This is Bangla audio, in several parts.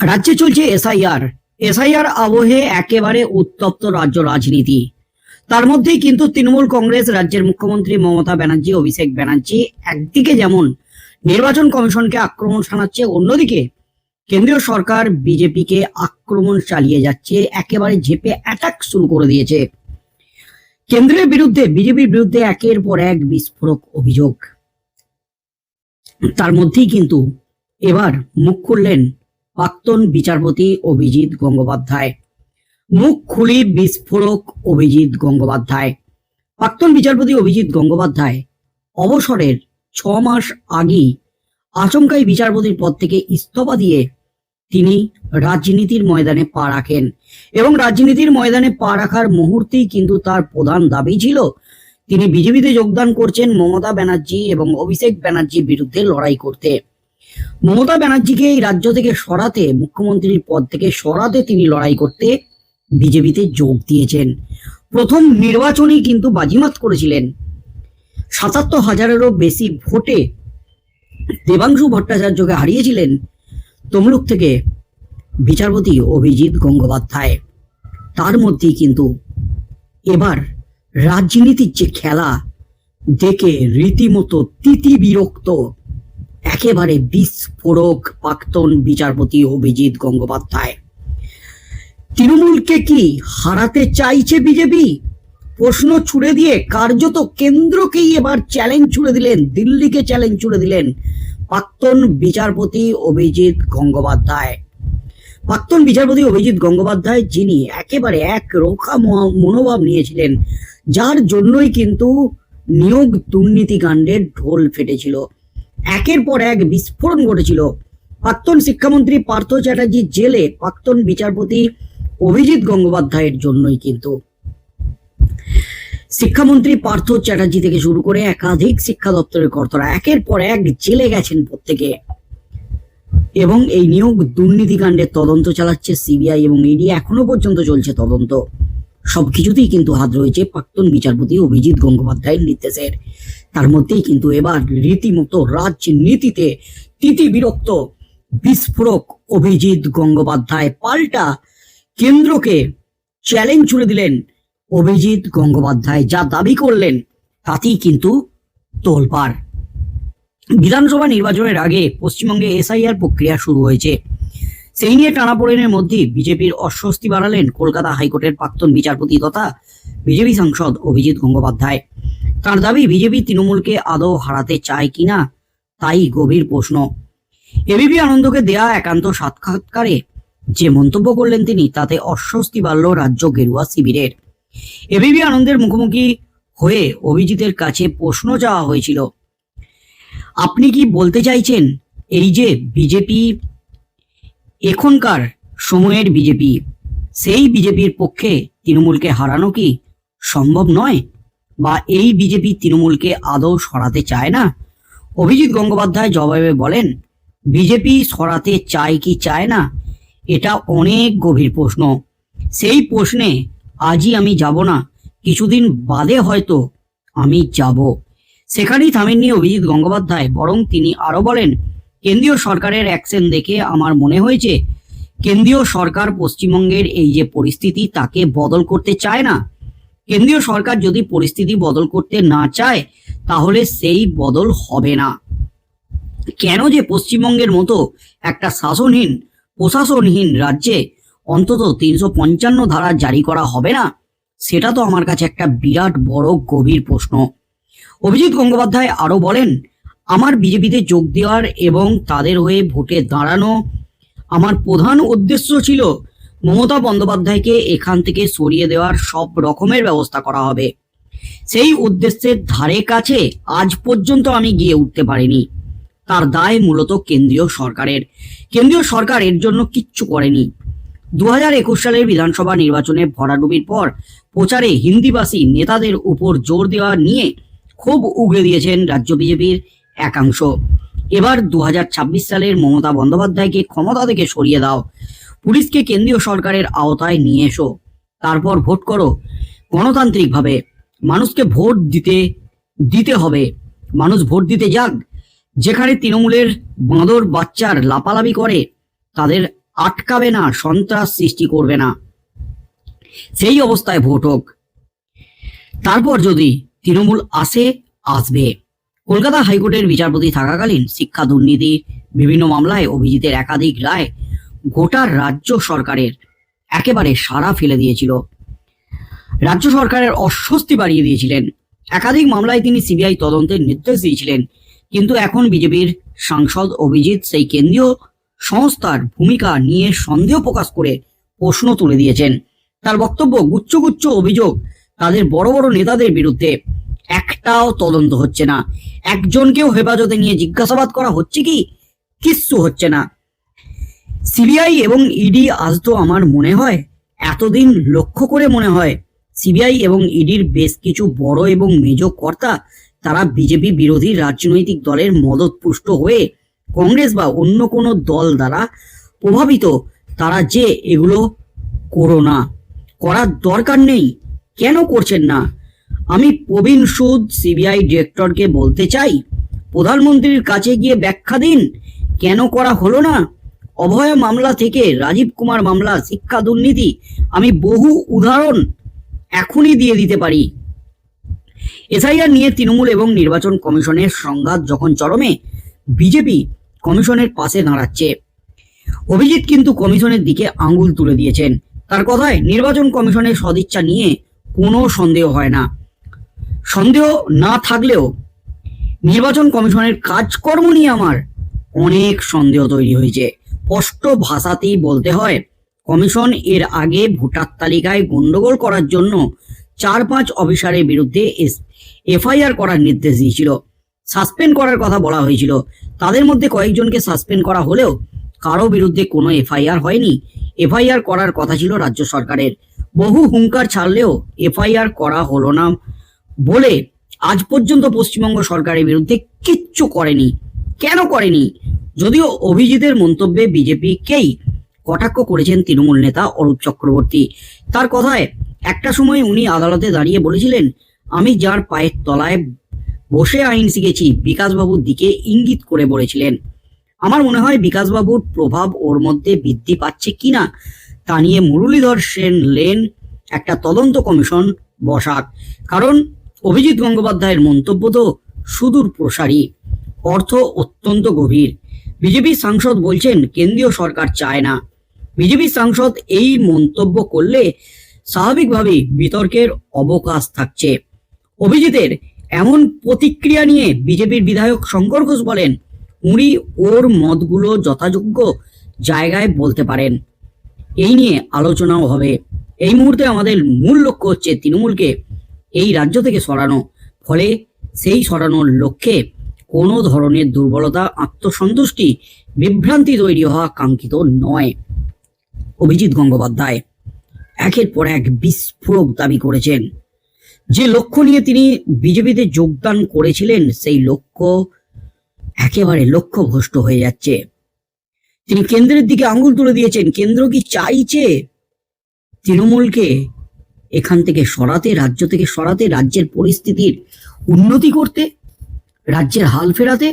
রাজ্যে চলছে এসআইআর। এসআইআর আবহে একেবারে উত্তপ্ত রাজ্য রাজনীতি। তার মধ্যেই কিন্তু তৃণমূল কংগ্রেস, রাজ্যের মুখ্যমন্ত্রী মমতা ব্যানার্জি, অভিষেক ব্যানার্জি একদিকে যেমন নির্বাচন কমিশনকে আক্রমণ শানাচ্ছে, অন্যদিকে কেন্দ্রীয় সরকার বিজেপিকে আক্রমণ চালিয়ে যাচ্ছে, একেবারে ঝেপে অ্যাটাক শুরু করে দিয়েছে। কেন্দ্রের বিরুদ্ধে, বিজেপির বিরুদ্ধে একের পর এক বিস্ফোরক অভিযোগ। তার মধ্যেই কিন্তু এবার মুখ খুললেন প্রাক্তন বিচারপতি অভিজিৎ গঙ্গোপাধ্যায়। মুখ খুলি বিস্ফোরক অভিজিৎ গঙ্গোপাধ্যায়। প্রাক্তন বিচারপতি অভিজিৎ গঙ্গোপাধ্যায় অবসরের ছ মাস আগেই আচমকাই বিচারপতির পদ থেকে ইস্তফা দিয়ে তিনি রাজনীতির ময়দানে পা রাখেন এবং রাজনীতির ময়দানে পা রাখার মুহূর্তেই কিন্তু তার প্রধান দাবি ছিল, তিনি বিজেপিতে যোগদান করছেন মমতা ব্যানার্জি এবং অভিষেক ব্যানার্জির বিরুদ্ধে লড়াই করতে। মমতা ব্যানার্জিকে এই রাজ্য থেকে সরাতে, মুখ্যমন্ত্রীর পদ থেকে সরাতে তিনি লড়াই করতে বিজেপিতে যোগ দিয়েছেন। প্রথম নির্বাচনেই কিন্তু বাজিমাত করেছিলেন। সাতাত্তর হাজারেরও বেশি ভোটে দেবাংশু ভট্টাচার্যকে হারিয়েছিলেন তমলুক থেকে বিচারপতি অভিজিৎ গঙ্গোপাধ্যায়। তার মধ্যেই কিন্তু এবার রাজনীতির যে খেলা, দেখে রীতিমতো তিতি বিরক্ত একেবারে বিস্ফোরক প্রাক্তন বিচারপতি অভিজিৎ গঙ্গোপাধ্যায়। তৃণমূলকে কি হারাতে চাইছে বিজেপি? প্রশ্ন ছুড়ে দিয়ে কার্যত কেন্দ্রকেই এবার চ্যালেঞ্জ ছুড়ে দিলেন, দিল্লিকে চ্যালেঞ্জ ছুড়ে দিলেন প্রাক্তন বিচারপতি অভিজিৎ গঙ্গোপাধ্যায়। প্রাক্তন বিচারপতি অভিজিৎ গঙ্গোপাধ্যায় যিনি একেবারে এক রোখা মনোভাব নিয়েছিলেন, যার জন্যই কিন্তু নিয়োগ দুর্নীতিকাণ্ডের ঢোল ফেটেছিল। একের পর এক বিস্ফোরণ ঘটেছিল। প্রাক্তন শিক্ষামন্ত্রী পার্থ চ্যাটার্জি জেলে প্রাক্তন বিচারপতি অভিজিৎ গঙ্গোপাধ্যায়ের জন্যই কিন্তু। শিক্ষামন্ত্রী পার্থ চ্যাটার্জি থেকে শুরু করে একাধিক শিক্ষা দপ্তরের কর্তারা একের পর এক জেলে গেছেন প্রত্যেকে। এবং এই নিয়োগ দুর্নীতিকাণ্ডের তদন্ত চালাচ্ছে সিবিআই এবং ইডি এখনও পর্যন্ত চলছে তদন্ত। সবকিছুতেই কিন্তু হাত রয়েছে প্রাক্তন বিচারপতি অভিজিৎ গঙ্গোপাধ্যায়ের নির্দেশের। তার মধ্যেই কিন্তু এবার রীতিমতো রাজনীতিতে তিতি বিরক্ত বিস্ফোরক অভিজিৎ গঙ্গোপাধ্যায় পাল্টা কেন্দ্রকে চ্যালেঞ্জ ছুড়ে দিলেন অভিজিৎ গঙ্গোপাধ্যায়। যা দাবি করলেন, তাতেই কিন্তু তোলপাড়। বিধানসভা নির্বাচনের আগে পশ্চিমবঙ্গে এসআইআর প্রক্রিয়া শুরু হয়েছে। সেই নিয়ে টানাপোড়েনের মধ্যে বিজেপির অস্বস্তি বাড়ালেন কলকাতা হাইকোর্টের প্রাক্তন বিচারপতি তথা বিজেপি সাংসদ অভিজিৎ গঙ্গোপাধ্যায়। তার দাবি বিজেপি তৃণমূলকে আদৌ হারাতে চায় কিনা? তাই গভীর প্রশ্ন। এবিপি আনন্দকে দেয়া একান্ত সাক্ষাৎকারে যে মন্তব্য করলেন তিনি, তাতে অস্বস্তি বাড়ল রাজ্য গেরুয়া শিবিরের। এবিপি আনন্দের মুখোমুখি হয়ে অভিজিতের কাছে প্রশ্ন চাওয়া হয়েছিল। আপনি কি বলতে চাইছেন এই যে বিজেপি? এখনকার সময়ের বিজেপি, সেই বিজেপির পক্ষে তৃণমূলকে হারানো কি সম্ভব নয়? বা এই বিজেপি তৃণমূলকে আদৌ সরাতে চায় না? অভিজিৎ গঙ্গোপাধ্যায় জবাবে বলেন, বিজেপি সরাতে চায় কি চায় না? এটা অনেক গভীর প্রশ্ন। সেই প্রশ্নে আজই আমি যাব না। কিছুদিন বাদে হয়তো আমি যাব। সেখানেই থামেননি অভিজিৎ গঙ্গোপাধ্যায়, বরং তিনি আরও বলেন, কেন্দ্রীয় সরকারের অ্যাকশন দেখে আমার মনে হয়েছে, কেন্দ্রীয় সরকার পশ্চিমবঙ্গের এই যে পরিস্থিতি, তাকে বদল করতে চায় না। কেন্দ্রীয় সরকার যদি পরিস্থিতি বদল করতে না চায়, তাহলে সেই বদল হবে না। কেন যে পশ্চিমবঙ্গের মতো একটা শাসনহীন, প্রশাসনহীন রাজ্যে অন্তত তিনশো পঞ্চান্ন ধারা জারি করা হবে না, সেটা তো আমার কাছে একটা বিরাট বড় গভীর প্রশ্ন। অভিজিৎ গঙ্গোপাধ্যায় আরও বলেন, আমার বিজেপিতে যোগ দেওয়ার এবং তাদের হয়ে ভোটে দাঁড়ানো আমার প্রধান উদ্দেশ্য ছিল মমতা বন্দ্যোপাধ্যায়কে এখান থেকে সরিয়ে দেওয়ার সব রকমের ব্যবস্থা করা হবে। সেই উদ্দেশ্যের ধারে কাছে আজ পর্যন্ত আমি গিয়ে উঠতে পারিনি। তার দায় মূলত কেন্দ্রীয় সরকারের। কেন্দ্রীয় সরকার এর জন্য কিচ্ছু করেনি। দু হাজার একুশ সালের বিধানসভা নির্বাচনে ভরাডুবির পর প্রচারে হিন্দিভাষী নেতাদের উপর জোর দেওয়া নিয়ে খুব উগড়ে দিয়েছেন রাজ্য বিজেপির একাংশ। এবার দু হাজার ছাব্বিশ সালের মমতা বন্দ্যোপাধ্যায়কে ক্ষমতা থেকে সরিয়ে দাও। পুলিশকে কেন্দ্রীয় সরকারের আওতায় নিয়ে এসো। তারপর ভোট করো। গণতান্ত্রিকভাবে মানুষকে ভোট দিতে দিতে হবে। মানুষ ভোট দিতে যাক। যেখানে তৃণমূলের বাঁদর বাচ্চার লাপালাপি করে, তাদের আটকাবে না, সন্ত্রাস সৃষ্টি করবে না। সেই অবস্থায় ভোট হোক। তারপর যদি তৃণমূল আসে, আসবে। কলকাতা হাইকোর্টের বিচারপতি থাকাকালীন শিক্ষা দুর্নীতি, বিভিন্ন মামলায় অভিজিতের একাধিক রায় গোটা রাজ্য সরকারের একেবারে সাড়া ফেলে দিয়েছিল। রাজ্য সরকারের অস্বস্তি বাড়িয়ে দিয়েছিলেন। একাধিক মামলায় তিনি সিবিআই তদন্তের নির্দেশ দিয়েছিলেন। কিন্তু এখন বিজেপির সাংসদ অভিজিৎ সেই কেন্দ্রীয় সংস্থার ভূমিকা নিয়ে সন্দেহ প্রকাশ করে প্রশ্ন তুলে দিয়েছেন। তার বক্তব্য গুচ্ছ গুচ্ছ অভিযোগ তাদের বড় বড় নেতাদের বিরুদ্ধে। একটাও তদন্ত হচ্ছে না। একজনকেও হেফাজতে নিয়ে জিজ্ঞাসাবাদ করা হচ্ছে কি? কিচ্ছু হচ্ছে না। সিবিআই এবং ইডি আজ তো আমার মনে হয়, এতদিন লক্ষ্য করে মনে হয়, সিবিআই এবং ইডির বেশ কিছু বড় এবং মেজ কর্তা, তারা বিজেপি বিরোধী রাজনৈতিক দলের মদতপুষ্ট হয়ে কংগ্রেস বা অন্য কোনো দল দ্বারা প্রভাবিত, তারা যে এগুলো করো না। করার দরকার নেই। কেন করছেন না? আমি প্রবীণ সুদ সিবিআই ডিরেক্টরকে বলতে চাই, প্রধানমন্ত্রীর কাছে গিয়ে ব্যাখ্যা দিন, কেন করা হলো না? অভয় মামলা থেকে রাজীব কুমার মামলা, শিক্ষা দুর্নীতি, আমি বহু উদাহরণ এখনই দিয়ে দিতে পারি। এসআইআর নিয়ে তৃণমূল এবং নির্বাচন কমিশনের সংঘাত যখন চরমে, বিজেপি কমিশনের পাশে দাঁড়াচ্ছে। অভিজিৎ কিন্তু কমিশনের দিকে আঙ্গুল তুলে দিয়েছেন। তার কথায় নির্বাচন কমিশনের সদিচ্ছা নিয়ে কোনো সন্দেহ হয় না। সন্দেহ না থাকলেও নির্বাচন কমিশনের কাজকর্ম নিয়ে আমার অনেক সন্দেহ তৈরি হয়েছে। স্পষ্ট ভাষাতেই বলতে হয়। কমিশন এর আগে ভোটার তালিকায় গন্ডগোল করার জন্য চার পাঁচ অফিসারের বিরুদ্ধে এফআইআর করার নির্দেশ দিয়েছিল। সাসপেন্ড করার কথা বলা হয়েছিল। তাদের মধ্যে কয়েকজনকে সাসপেন্ড করা হলেও কারও বিরুদ্ধে কোনো এফআইআর হয়নি। এফআইআর করার কথা ছিল রাজ্য সরকারের। বহু হুঙ্কার ছাড়লেও এফআইআর করা হলো না বলে আজ পর্যন্ত পশ্চিমবঙ্গ সরকারের বিরুদ্ধে কিচ্ছু করেনি। কেন করেনি? যদিও অভিজিতের মন্তব্যে বিজেপিকেই কটাক্ষ করেছেন তৃণমূল নেতা অরূপ চক্রবর্তী। তার কথায়, একটা সময় উনি আদালতে দাঁড়িয়ে বলেছিলেন, আমি যার পায়ের তলায় বসে আইন শিখেছি, বিকাশবাবুর দিকে ইঙ্গিত করে বলেছিলেন। আমার মনে হয় বিকাশবাবুর প্রভাব ওর মধ্যে বৃদ্ধি পাচ্ছে কিনা, তা নিয়ে মুরলীধর সেন লেন একটা তদন্ত কমিশন বসাক। কারণ, অভিজিৎ গঙ্গোপাধ্যায়ের মন্তব্য তো সুদূর প্রসারী অর্থ অত্যন্ত গভীর। বিজেপি সাংসদ বলছেন, কেন্দ্রীয় সরকার চায় না। বিজেপি সাংসদ এই মন্তব্য করলে স্বাভাবিকভাবেই বিতর্কের অবকাশ থাকছে। অভিজিতের এমন প্রতিক্রিয়া নিয়ে বিজেপির বিধায়ক শঙ্কর ঘোষ বলেন উনি ওর মতগুলো যথাযোগ্য জায়গায় বলতে পারেন। এই নিয়ে আলোচনাও হবে। এই মুহূর্তে আমাদের মূল লক্ষ্য হচ্ছে তৃণমূলকে এই রাজ্য থেকে সরানো। ফলে সেই সরানোর লক্ষ্যে কোনো ধরনের দুর্বলতা, আত্মসন্তুষ্টি, বিভ্রান্তি তৈরি হওয়া কাঙ্ক্ষিত নয়। অভিজিৎ গঙ্গোপাধ্যায় একের পর এক বিস্ফোরক দাবি করেছেন। যে লক্ষ্য নিয়ে তিনি বিজেপিতে যোগদান করেছিলেন, সেই লক্ষ্য একেবারে লক্ষ্যভ্রষ্ট হয়ে যাচ্ছে। তিনি কেন্দ্রের দিকে আঙ্গুল তুলে দিয়েছেন, কেন্দ্র কি চাইছে তৃণমূলকে এখান থেকে সরাতে, রাজ্য থেকে সরাতে, রাজ্যের পরিস্থিতির উন্নতি করতে? রাজ্যের হাল ফেরাতে?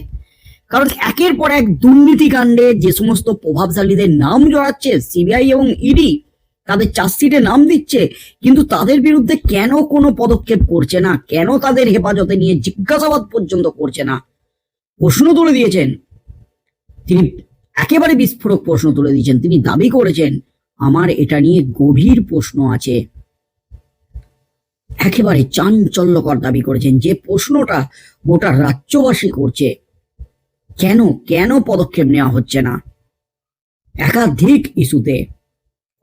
কারণ একের পর এক দুর্নীতিকাণ্ডে যে সমস্ত প্রভাবশালীদের নাম জড়াচ্ছে সিবিআই এবং ইডি তাদের চার্জশিটে নাম দিচ্ছে, কিন্তু তাদের বিরুদ্ধে কেন কোনো পদক্ষেপ করছে না? কেন তাদের হেফাজতে নিয়ে জিজ্ঞাসাবাদ পর্যন্ত করছে না? প্রশ্ন তুলে দিয়েছেন। তিনি একেবারে বিস্ফোরক প্রশ্ন তুলে দিয়েছেন। তিনি দাবি করেছেন, আমার এটা নিয়ে গভীর প্রশ্ন আছে। একেবারে চাঞ্চল্যকর দাবি করেছেন যে প্রশ্নটা গোটা রাজ্যবাসী করছে। কেন কেন পদক্ষেপ নেওয়া হচ্ছে না? একাধিক ইস্যুতে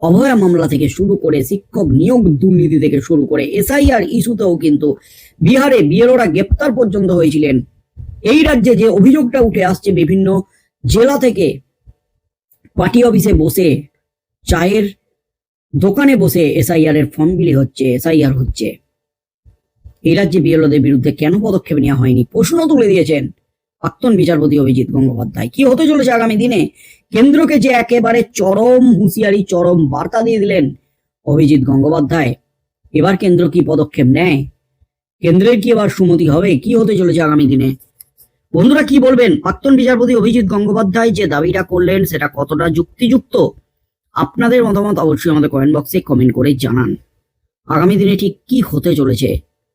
অভয়া মামলা থেকে শুরু করে শিক্ষক নিয়োগ দুর্নীতি থেকে শুরু করে এসআইআর ইস্যুতেও কিন্তু বিহারে বিএলওরা গ্রেপ্তার পর্যন্ত হয়েছিলেন। এই রাজ্যে যে অভিযোগটা উঠে আসছে বিভিন্ন জেলা থেকে, পার্টি অফিসে বসে, চায়ের দোকানে বসে এসআইআর এর ফর্ম বিলি হচ্ছে, এসআইআর হচ্ছে। এই রাজ্যে বিএলওদের বিরুদ্ধে কেন পদক্ষেপ নেওয়া হয়নি? প্রশ্ন তুলে দিয়েছেন প্রাক্তন বিচারপতি অভিজিৎ গঙ্গোপাধ্যায়। কি হতে চলেছে আগামী দিনে? কেন্দ্রকে যে একেবারে চরম হুঁশিয়ারি, চরম বার্তা দিয়ে দিলেন অভিজিৎ গঙ্গোপাধ্যায়, এবার কেন্দ্র কি পদক্ষেপ নেয়? কেন্দ্রের কি এবার সুমতি হবে? কি হতে চলেছে আগামী দিনে? বন্ধুরা, কি বলবেন? প্রাক্তন বিচারপতি অভিজিৎ গঙ্গোপাধ্যায় যে দাবিটা করলেন, সেটা কতটা যুক্তিযুক্ত? আপনাদের মতামত অবশ্যই আমাদের কমেন্ট বক্সে কমেন্ট করে জানান। আগামী দিনে ঠিক কি হতে চলেছে?